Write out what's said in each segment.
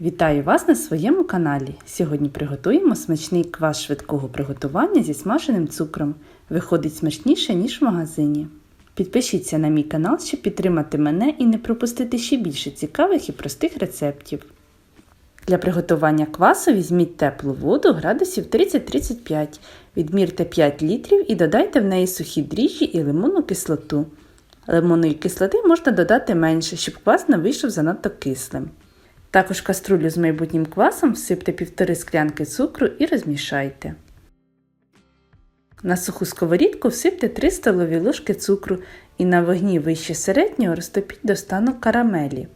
Вітаю вас на своєму каналі. Сьогодні приготуємо смачний квас швидкого приготування зі смаженим цукром. Виходить смачніше, ніж в магазині. Підпишіться на мій канал, щоб підтримати мене і не пропустити ще більше цікавих і простих рецептів. Для приготування квасу візьміть теплу воду градусів 30-35, відмірте 5 літрів і додайте в неї сухі дріжджі і лимонну кислоту. Лимонної кислоти можна додати менше, щоб квас не вийшов занадто кислим. Також каструлю з майбутнім квасом всипте півтори склянки цукру і розмішайте. На суху сковорідку всипте 3 столові ложки цукру і на вогні вище середнього розтопіть до стану карамелі.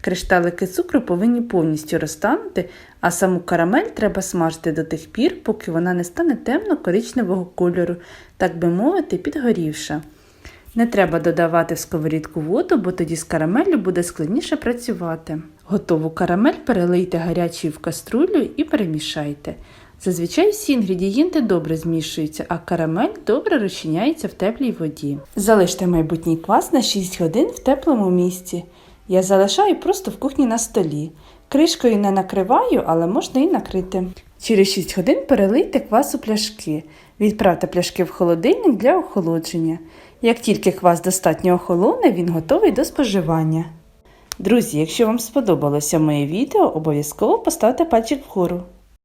Кришталики цукру повинні повністю розтанути, а саму карамель треба смажити до тих пір, поки вона не стане темно-коричневого кольору, так би мовити, підгорівша. Не треба додавати в сковорідку воду, бо тоді з карамеллю буде складніше працювати. Готову карамель перелийте гарячою в каструлю і перемішайте. Зазвичай всі інгредієнти добре змішуються, а карамель добре розчиняється в теплій воді. Залиште майбутній квас на 6 годин в теплому місці. Я залишаю просто в кухні на столі. Кришкою не накриваю, але можна і накрити. Через 6 годин перелийте квас у пляшки. Відправте пляшки в холодильник для охолодження. Як тільки квас достатньо охолоне, він готовий до споживання. Друзі, якщо вам сподобалося моє відео, обов'язково поставте пальчик вгору.